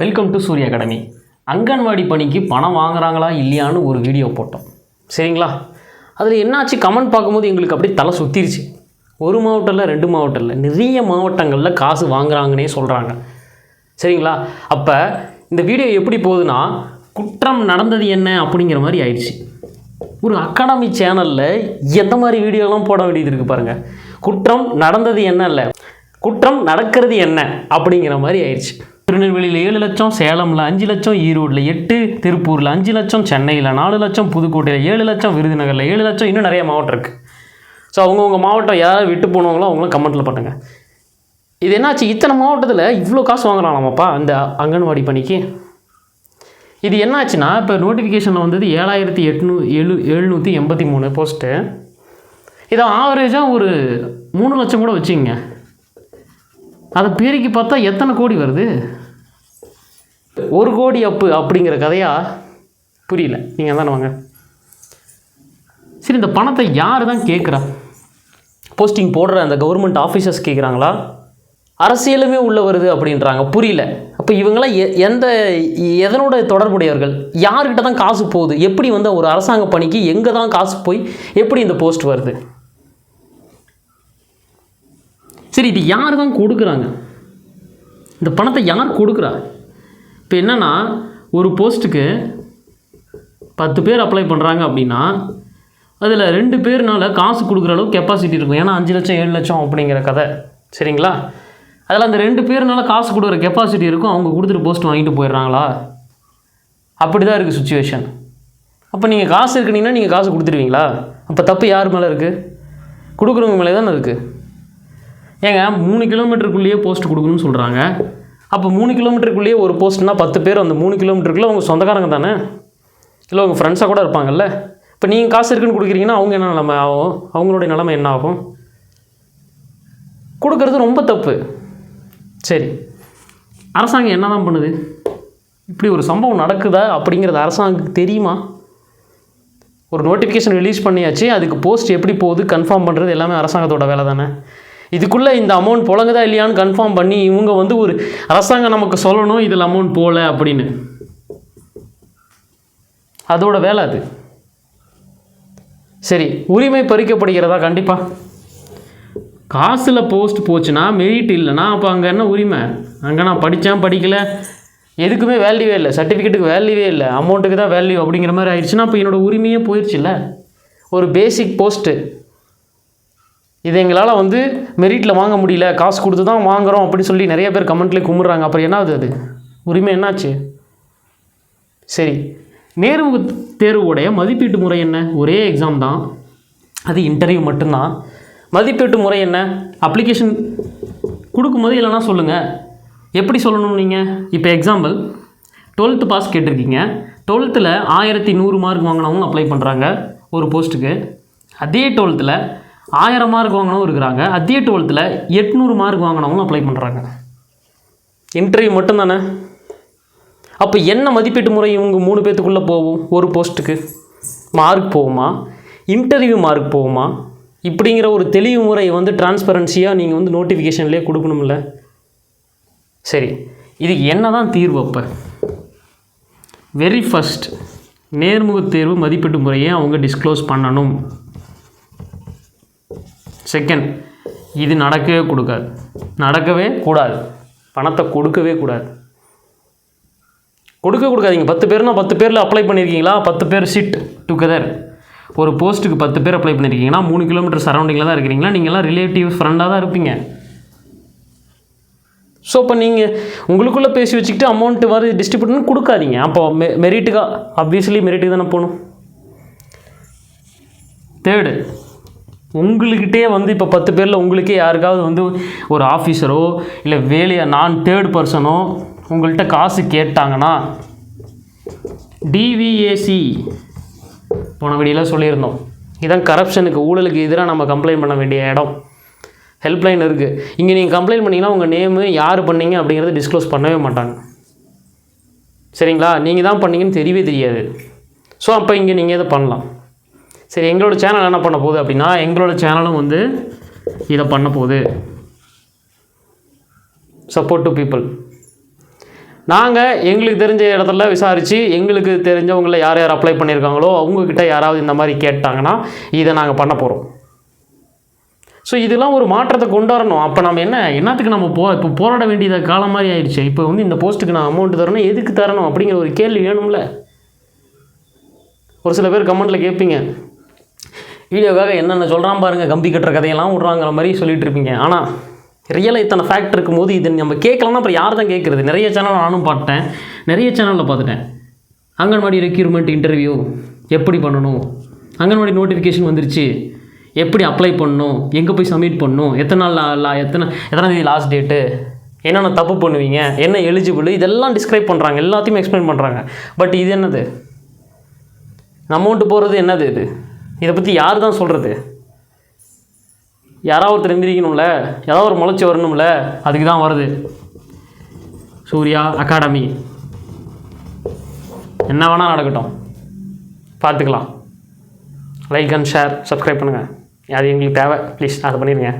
Welcome to Surya academy anganwadi பணிக்கு பணம் வாங்குறாங்களா இல்லையான்னு ஒரு வீடியோ போட்டோம். சரிங்களா? அதில் என்னாச்சு? கமெண்ட் பார்க்கும்போது எங்களுக்கு அப்படியே தலை சுற்றிருச்சு ஒரு மாவட்டம் இல்லை ரெண்டு மாவட்டம் இல்லை நிறைய மாவட்டங்களில் காசு வாங்குகிறாங்கன்னே சொல்கிறாங்க சரிங்களா? அப்போ இந்த வீடியோ எப்படி போகுதுன்னா குற்றம் நடந்தது என்ன அப்படிங்கிற மாதிரி ஆயிடுச்சு. ஒரு அகாடமி சேனலில் எந்த மாதிரி வீடியோலாம் போட வேண்டியது இருக்குது பாருங்கள் குற்றம் நடந்தது என்ன இல்லை? குற்றம் நடக்கிறது என்ன அப்படிங்கிற மாதிரி ஆயிடுச்சு. திருநெல்வேலியில் ஏழு லட்சம் சேலமில் அஞ்சு லட்சம் ஈரோட்டில் எட்டு திருப்பூரில் அஞ்சு லட்சம் சென்னையில் நாலு லட்சம் புதுக்கோட்டையில் ஏழு லட்சம் விருதுநகரில் ஏழு லட்சம் இன்னும் நிறைய மாவட்டம் இருக்குது ஸோ அவங்கவுங்க மாவட்டம் யாராவது விட்டு போனவங்களோ அவங்களும் கமெண்ட்டில் பண்ணுங்க. இது என்னாச்சு? இத்தனை மாவட்டத்தில் இவ்வளோ காசு வாங்குறாங்களாமாப்பா அந்த அங்கன்வாடி பணிக்கு? இது என்னாச்சுன்னா இப்போ நோட்டிஃபிகேஷனில் வந்தது ஏழாயிரத்தி எட்நூ எழு எழுநூற்றி எண்பத்தி மூணு போஸ்ட்டு இதை ஆவரேஜாக ஒரு மூணு லட்சம் கூட வச்சுங்க அதை பெருக்கி பார்த்தா எத்தனை கோடி வருது? ஒரு கோடி அப்பு அப்படிங்கிற கதையா? புரியல. நீங்கள் தானே வாங்க. சரி இந்த பணத்தை யார் தான் கேட்குறா போஸ்டிங் போடுற அந்த கவர்மெண்ட் ஆஃபீஸர்ஸ் கேட்குறாங்களா அரசியலுமே உள்ளே வருது அப்படின்றாங்க. புரியல. அப்போ இவங்களாம் எ எந்த எதனோட தொடர்புடையவர்கள்? யார்கிட்ட தான் காசு போகுது? எப்படி வந்து ஒரு அரசாங்க பணிக்கு எங்கே தான் காசு போய் எப்படி இந்த போஸ்ட் வருது? சரி இது யார் தான் கொடுக்குறாங்க? இந்த பணத்தை யார் கொடுக்குறா? இப்போ என்னென்னா ஒரு போஸ்ட்டுக்கு பத்து பேர் அப்ளை பண்ணுறாங்க அப்படின்னா அதில் ரெண்டு பேர்னால காசு கொடுக்குற அளவுக்கு கெப்பாசிட்டி இருக்கும். ஏன்னா அஞ்சு லட்சம் ஏழு லட்சம் அப்படிங்கிற கதை. சரிங்களா? அதில் அந்த ரெண்டு பேர்னால காசு கொடுக்குற கெப்பாசிட்டி இருக்கும். அவங்க கொடுத்துட்டு போஸ்ட் வாங்கிட்டு போயிடுறாங்களா? அப்படி தான் இருக்குது சுச்சுவேஷன் அப்போ நீங்கள் காசு இருக்குனீங்கன்னா நீங்கள் காசு கொடுத்துருவீங்களா? அப்போ தப்பு யார் மேலே இருக்குது கொடுக்குறவங்க மேலே தானே இருக்குது ஏங்க மூணு கிலோமீட்டருக்குள்ளேயே போஸ்ட் கொடுக்கணும்னு சொல்கிறாங்க அப்போ மூணு கிலோமீட்டருக்குள்ளேயே ஒரு போஸ்ட்னா பத்து பேர் அந்த மூணு கிலோமீட்டருக்குள்ளே அவங்க சொந்தக்காரங்க தானே? இல்லை உங்கள் ஃப்ரெண்ட்ஸாக கூட இருப்பாங்கல்ல? இப்போ நீங்கள் காசு இருக்குன்னு கொடுக்குறீங்கன்னா அவங்க என்ன நிலமை ஆகும்? அவங்களுடைய நிலமை என்ன ஆகும்? கொடுக்கறது ரொம்ப தப்பு. சரி. அரசாங்கம் என்ன தான் பண்ணுது? இப்படி ஒரு சம்பவம் நடக்குதா அப்படிங்கிறது அரசாங்கத்துக்கு தெரியுமா? ஒரு நோட்டிஃபிகேஷன் ரிலீஸ் பண்ணியாச்சு அதுக்கு போஸ்ட் எப்படி போகுது கன்ஃபார்ம் பண்ணுறது எல்லாமே அரசாங்கத்தோட வேலை தானே? இதுக்குள்ளே இந்த அமௌண்ட் புழங்குதா இல்லையான்னு கன்ஃபார்ம் பண்ணி இவங்க வந்து ஒரு அரசாங்கம் நமக்கு சொல்லணும் இதில் அமௌண்ட் போகல அப்படின்னு. அதோட வேலை அது. சரி உரிமை பறிக்கப்படுகிறதா? கண்டிப்பாக காசில் போஸ்ட் போச்சுன்னா மெரிட் இல்லைன்னா அப்போ அங்கே என்ன உரிமை? அங்கே நான் படித்தேன் படிக்கல. எதுக்குமே வேல்யூவே இல்லை. சர்டிஃபிகேட்டுக்கு வேல்யூவே இல்லை. அமௌண்ட்டுக்கு தான் வேல்யூ அப்படிங்கிற மாதிரி ஆயிடுச்சுன்னா அப்போ என்னோடய உரிமையே போயிடுச்சுல்ல ஒரு பேசிக் போஸ்ட்டு இது எங்களால் வந்து மெரிட்டில் வாங்க முடியல காசு கொடுத்து தான் வாங்குகிறோம் அப்படின்னு சொல்லி நிறைய பேர் கமெண்ட்லேயே கும்பிட்றாங்க அப்புறம் என்ன அது? உரிமை என்னாச்சு? சரி. நேர்வு தேர்வுடைய மதிப்பீட்டு முறை என்ன? ஒரே எக்ஸாம் தான். அது இன்டர்வியூ மட்டும்தான். மதிப்பீட்டு முறை என்ன? அப்ளிகேஷன் கொடுக்கும்போது இல்லைனா சொல்லுங்கள் எப்படி சொல்லணும் நீங்கள் இப்போ எக்ஸாம்பிள் டுவெல்த்து பாஸ் கேட்டிருக்கீங்க. டுவெல்த்தில் ஆயிரத்தி நூறு மார்க் வாங்கினவங்க அப்ளை பண்ணுறாங்க ஒரு போஸ்ட்டுக்கு அதே டுவெல்த்தில் ஆயிரம் மார்க் வாங்கினவங்க இருக்கிறாங்க. அதே டுவெல்த்தில் எட்நூறு மார்க் வாங்கினவங்களும் அப்ளை பண்ணுறாங்க இன்டர்வியூ மட்டும்தானே அப்போ என்ன மதிப்பீட்டு முறை இவங்க மூணு பேர்த்துக்குள்ளே போகும்? ஒரு போஸ்ட்டுக்கு மார்க் போகுமா? இன்டர்வியூ மார்க் போகுமா? இப்படிங்கிற ஒரு தெளிவு முறை வந்து டிரான்ஸ்பரன்சியாக நீங்கள் வந்து நோட்டிஃபிகேஷன்லேயே கொடுக்கணும்ல. சரி. இதுக்கு என்ன தான் தீர்வு அப்போ? வெரி ஃபஸ்ட் நேர்முக தேர்வு மதிப்பீட்டு முறையை அவங்க டிஸ்க்ளோஸ் பண்ணணும். செகண்ட் இது நடக்கவே கொடுக்காது. நடக்கவே கூடாது. பணத்தை கொடுக்கவே கூடாது. கொடுக்க கொடுக்காதீங்க. பத்து பேர்னா பத்து பேரில் அப்ளை பண்ணியிருக்கீங்களா பத்து பேர் சிட் டுகெதர் ஒரு போஸ்ட்டுக்கு பத்து பேர் அப்ளை பண்ணியிருக்கீங்கன்னா மூணு கிலோமீட்டர் சரௌண்டிங்கில் தான் இருக்கிறீங்களா? நீங்கள்லாம் ரிலேட்டிவ் ஃப்ரெண்டாக தான் இருப்பீங்க. ஸோ இப்போ நீங்கள் உங்களுக்குள்ளே பேசி வச்சுக்கிட்டு அமௌண்ட்டு வர டிஸ்ட்ரிபியூட்னு கொடுக்காதீங்க. அப்போ மெ மெரிட்டுக்காக ஆப்வியஸ்லி மெரிட்டுக்கு தானே போகணும். தேர்டு உங்களுக்கிட்டே வந்து இப்போ பத்து பேரில் உங்களுக்கே யாருக்காவது வந்து ஒரு ஆஃபீஸரோ இல்லை வேலையை நான் தேர்ட் பர்சனோ உங்கள்கிட்ட காசு கேட்டாங்கன்னா டிவிஏசி போன வீடியோவில் சொல்லியிருந்தோம். இதான் கரப்ஷனுக்கு ஊழலுக்கு எதிராக நம்ம கம்ப்ளைண்ட் பண்ண வேண்டிய இடம். ஹெல்ப்லைன் இருக்குது இங்கே நீங்கள் கம்ப்ளைண்ட் பண்ணிங்கன்னா உங்கள் நேமு யார் பண்ணீங்க அப்படிங்கிறத டிஸ்க்ளோஸ் பண்ணவே மாட்டாங்க. சரிங்களா? நீங்கள் தான் பண்ணீங்கன்னு தெரியவே தெரியாது. ஸோ அப்போ இங்கே நீங்கள் இதை பண்ணலாம். சரி எங்களோட சேனல் என்ன பண்ண போகுது அப்படின்னா எங்களோட சேனலும் வந்து இதை பண்ண போகுது. சப்போர்ட் டு பீப்புள் நாங்கள் எங்களுக்கு தெரிஞ்ச இடத்துல விசாரித்து எங்களுக்கு தெரிஞ்சவங்கள யார் யார் அப்ளை பண்ணியிருக்காங்களோ அவங்கக்கிட்ட யாராவது இந்த மாதிரி கேட்டாங்கன்னா இதை நாங்கள் பண்ண போகிறோம் ஸோ இதெல்லாம் ஒரு மாற்றத்தை கொண்டு வரணும். அப்போ நம்ம என்ன என்னத்துக்கு நம்ம போ இப்போ போராட வேண்டியத காலம் மாதிரி ஆயிடுச்சு. இப்போ வந்து இந்த போஸ்ட்டுக்கு நான் அமௌண்ட் தரணும் எதுக்கு தரணும் அப்படிங்கிற ஒரு கேள்வி வேணும்ல. ஒரு சில பேர் கமெண்ட்டில் கேட்பீங்க வீடியோக்காக என்னென்ன சொல்கிறான் பாருங்கள் கம்பி கட்டுற கதையெல்லாம் விட்றாங்கிற மாதிரி சொல்லிட்டு இருப்பீங்க. ஆனால் ரியலாக இத்தனை ஃபேக்ட் இருக்கும்போது இது நம்ம கேட்கலன்னா அப்புறம் யார் தான் கேட்குறது? நிறைய சேனல் நானும் பார்த்தேன். நிறைய சேனலில் பார்த்துட்டேன். அங்கன்வாடி ரெக்யூர்மெண்ட் இன்டர்வியூ எப்படி பண்ணணும்? அங்கன்வாடி நோட்டிஃபிகேஷன் வந்துருச்சு. எப்படி அப்ளை பண்ணணும்? எங்கே போய் சப்மிட் பண்ணணும்? எத்தனை நாள் லா- எத்தனை எத்தனை தேதி லாஸ்ட் டேட்டு என்னென்ன தப்பு பண்ணுவீங்க? என்ன எலிஜிபிள் இதெல்லாம் டிஸ்கிரைப் பண்ணுறாங்க எல்லாத்தையும் எக்ஸ்பிளைன் பண்ணுறாங்க பட் இது என்னது? அமௌண்ட்டு போகிறது என்னது இது? இதை பற்றி யார் தான் சொல்கிறது யாராவது ஒருத்தர் எந்திரிக்கணும்ல? ஏதாவது ஒரு முளைச்சி வரணும்ல? அதுக்கு தான் வருது. சூர்யா அகாடமி. என்ன வேணால் நடக்கட்டும். பார்த்துக்கலாம். லைக் அண்ட் ஷேர் சப்ஸ்கிரைப் பண்ணுங்கள் அது எங்களுக்கு தேவை ப்ளீஸ் அதை பண்ணிடுங்க